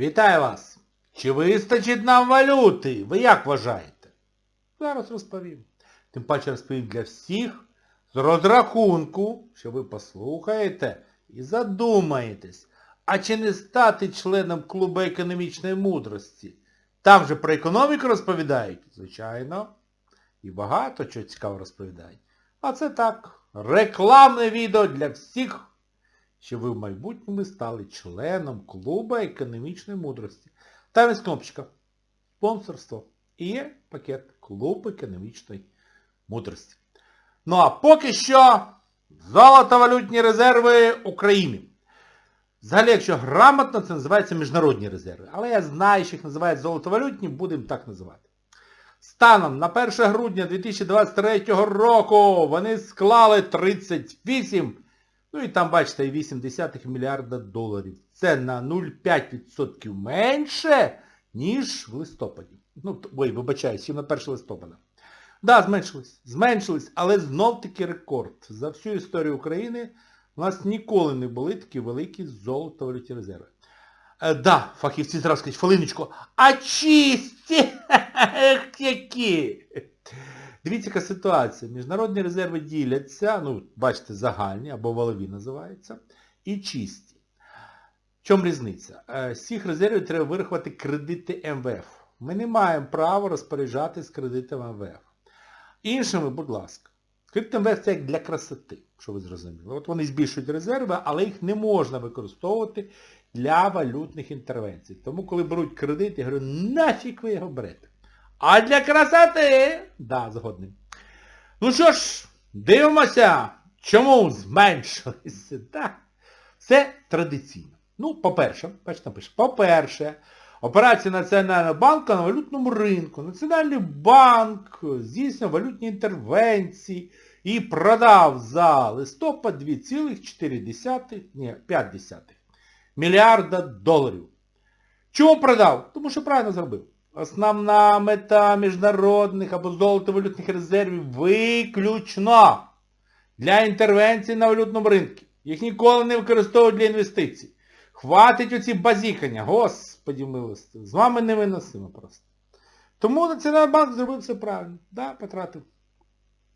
Вітаю вас! Чи вистачить нам валюти? Ви як вважаєте? Зараз розповім. Тим паче розповім для всіх з розрахунку, що ви послухаєте і задумаєтесь, а чи не стати членом клубу економічної мудрості? Там же про економіку розповідають? Звичайно. І багато чого цікаво розповідають. А це так, рекламне відео для всіх, що ви в майбутньому стали членом клубу економічної мудрості. Там є кнопочка спонсорство. І є пакет клуб економічної мудрості. Ну а поки що золотовалютні резерви України. Взагалі, якщо грамотно, це називається міжнародні резерви. Але я знаю, що їх називають золотовалютні, будемо так називати. Станом на 1 грудня 2023 року вони склали 38, ну і там бачите, 8 мільярда доларів. Це на 0,5% менше, ніж в листопаді. Ну, ой, вибачаюсь, чим на 1 листопада. Да, зменшились, зменшились, але знов-таки рекорд. За всю історію України у нас ніколи не були такі великі золотовалютні резерви. Е, да, фахівці зразу скажуть, хвилиночку, а чисті! Які! Дивіться, яка ситуація. Міжнародні резерви діляться, ну, бачите, загальні, або валові називаються, і чисті. В чому різниця? Е, З цих резервів треба вирахувати кредити МВФ. Ми не маємо права розпоряджатись кредитами МВФ. Іншими, будь ласка. Кредит МВФ це як для красоти, що ви зрозуміли. От вони збільшують резерви, але їх не можна використовувати для валютних інтервенцій. Тому, коли беруть кредит, я говорю, нафіг ви його берете. А для красоти, да, згодний. Ну що ж, дивимося, чому зменшилися. Так. Це традиційно. Ну, по-перше, бачите, напише, по-перше, операція Національного банку на валютному ринку. Національний банк здійснює валютні інтервенції і продав за листопад 2,4, ні, 5 мільярда доларів. Чому продав? Тому що правильно зробив. Основна мета міжнародних або золотовалютних резервів виключно для інтервенції на валютному ринку. Їх ніколи не використовують для інвестицій. Хватить оці базікання, господі милости. З вами невиносимо просто. Тому Національний банк зробив все правильно. Да, потратив.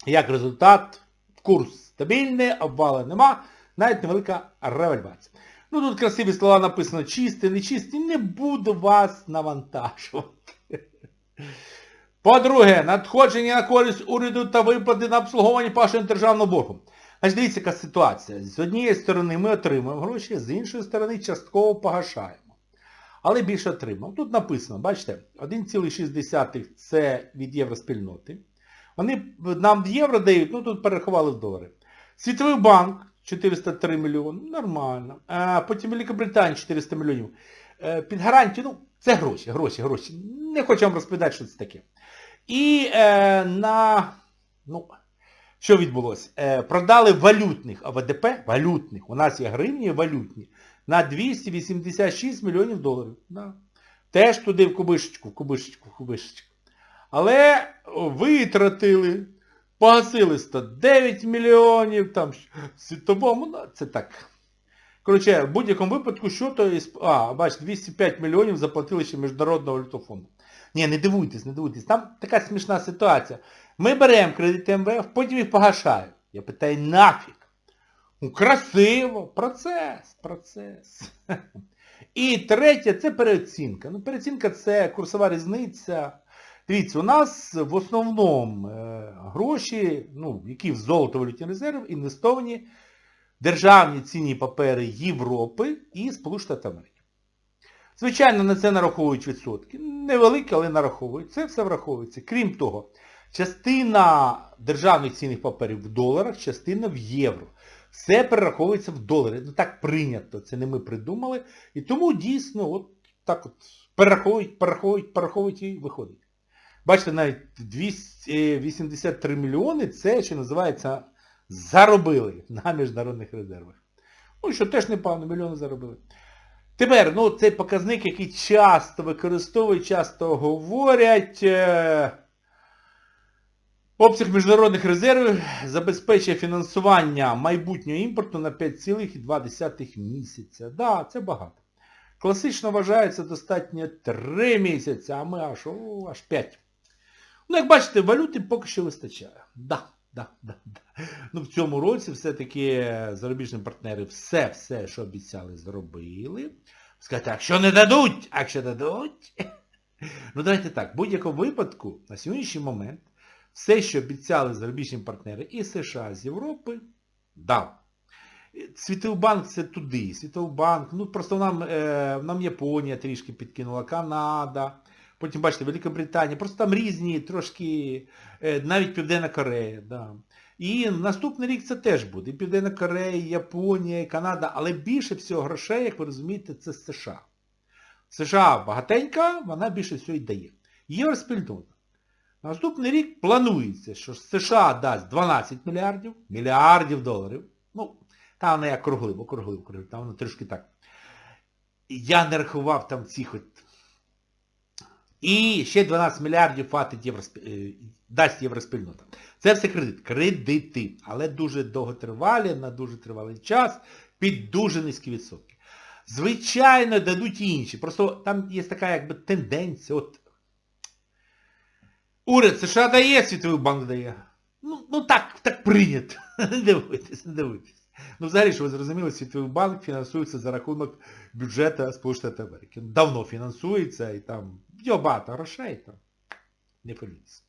Як результат, курс стабільний, обвали нема, навіть невелика револьвація. Ну тут красиві слова написано чисті, нечисті, не буду вас навантажувати. По-друге, надходження на користь уряду та виплати на обслуговування вашого державного боргу. Значить, дивіться, яка ситуація. З однієї сторони ми отримуємо гроші, з іншої сторони частково погашаємо. Але більше отримав. Тут написано, бачите, 1,6 це від євроспільноти. Вони нам євро дають, ну тут перерахували в долари. Світовий банк 403 мільйони, нормально. А потім Великобританія 400 мільйонів. Е, Під гарантію, ну, це гроші, гроші, гроші. Не хочу вам розповідати, що це таке. І е, на... ну, що відбулося? Е, продали валютних АВДП, валютних, у нас є гривні валютні, на 286 мільйонів доларів. Да. Теж туди в кубишечку, в кубишечку, в кубишечку. Але витратили, погасили 109 мільйонів, там, світовому, ну, це так. Коротше, в будь-якому випадку, що то із... А, бачите, 205 мільйонів заплатили ще Міжнародного валютного фонду. Ні, не дивуйтесь, не дивуйтесь. Там така смішна ситуація. Ми беремо кредити МВФ, потім їх погашаємо. Я питаю, нафіг? Ну, красиво, процес, процес. І третє, це переоцінка. Ну, переоцінка це курсова різниця. Дивіться, у нас в основному е, гроші, ну, які в золото-валютні резерви, інвестовані державні цінні папери Європи і Сполучених Штатів Америки. Звичайно, на це нараховують відсотки. Невеликі, але нараховують. Це все враховується. Крім того, частина державних цінних паперів в доларах, частина в євро. Все перераховується в долари. Ну так прийнято, це не ми придумали. І тому дійсно от так от перераховують, перераховують, перераховують і виходить. Бачите, навіть 283 мільйони це, що називається, заробили на міжнародних резервах. Ну, що теж непогано, мільйони заробили. Тепер, ну, цей показник, який часто використовують, часто говорять, е, обсяг міжнародних резервів забезпечує фінансування майбутнього імпорту на 5,2 місяця. Да, це багато. Класично вважається достатньо 3 місяці, а ми аж, о, аж 5. Ну, як бачите, валюти поки що вистачає. Да, да, да, да. Ну, в цьому році все-таки зарубіжні партнери все, все, що обіцяли, зробили. Сказати, якщо не дадуть, а якщо дадуть. Ну давайте так, в будь-якому випадку, на сьогоднішній момент, все, що обіцяли зарубіжні партнери і США з Європи, дав. Світовий банк це туди. Світовий банк, ну просто нам, е, нам Японія трішки підкинула, Канада, потім, бачите, Велика Британія, просто там різні трошки, е, навіть Південна Корея. Да. І наступний рік це теж буде. І Південна Корея, Японія, Канада, але більше всього грошей, як ви розумієте, це США. США багатенька, вона більше всього й дає. Євроспільнота. На наступний рік планується, що США дасть 12 мільярдів, мільярдів доларів. Ну, там не округлив, округлив, округлив, там воно трошки так. Я не рахував там цих от. І ще 12 мільярдів е, дасть євроспільнота. Це все кредит. Кредити. Але дуже довготривалі, на дуже тривалий час, під дуже низькі відсотки. Звичайно, дадуть і інші. Просто там є така якби тенденція. От Уряд США дає, Світовий банк дає. Ну, ну так, так прийнято. Не дивуйтесь, не дивуйтесь. Ну, взагалі, що ви зрозуміли, Світовий банк фінансується за рахунок бюджету Сполучених Америки. Давно фінансується і там його багато грошей, там не політься.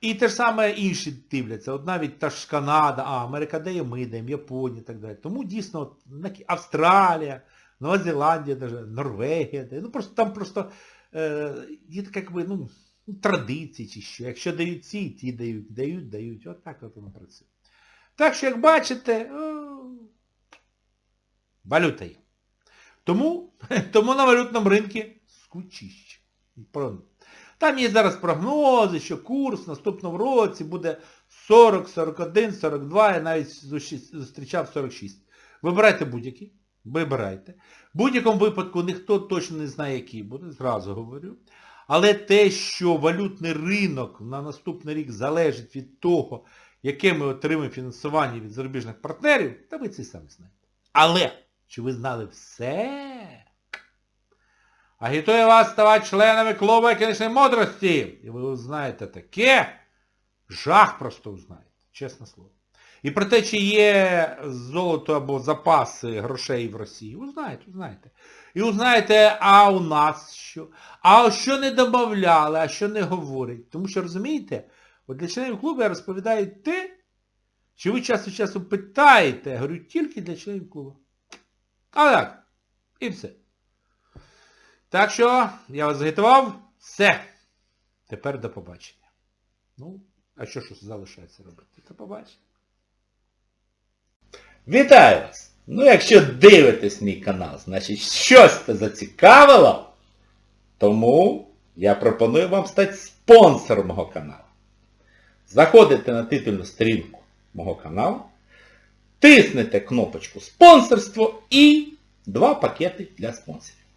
І те ж саме інші дивляться. От навіть та ж Канада, а Америка дає, ми даємо, Японія і так далі. Тому дійсно от, Австралія, Нова Зеландія, Норвегія, ну просто там просто е, є така якби, ну, традиції чи що. Якщо дають ці, ті дають, дають, дають. От так от воно працює. Так що, як бачите, о, валюта є. Тому, тому на валютному ринку скучіще. Там є зараз прогнози, що курс в наступному році буде 40, 41, 42, я навіть зустрічав 46. Вибирайте будь-який. Вибирайте. В будь-якому випадку ніхто точно не знає, який буде, зразу говорю. Але те, що валютний ринок на наступний рік залежить від того, яке ми отримаємо фінансування від зарубіжних партнерів, та ви це самі знаєте. Але, чи ви знали все? Агітую вас ставати членами клубу економічної мудрості. І ви узнаєте таке, жах просто узнаєте, чесне слово. І про те, чи є золото або запаси грошей в Росії, узнаєте, узнаєте. І узнаєте, а у нас що? А що не додавали, а що не говорять. Тому що, розумієте, от для членів клубу я розповідаю те, що ви час від часу питаєте, я говорю, тільки для членів клубу. А так, і все. Так що, я вас загітував, все. Тепер до побачення. Ну, а що ж залишається робити? До побачення. Вітаю вас! Ну, якщо дивитесь мій канал, значить щось це зацікавило, тому я пропоную вам стати спонсором мого каналу. Заходите на титульну сторінку мого каналу, тиснете кнопочку спонсорство і два пакети для спонсорів.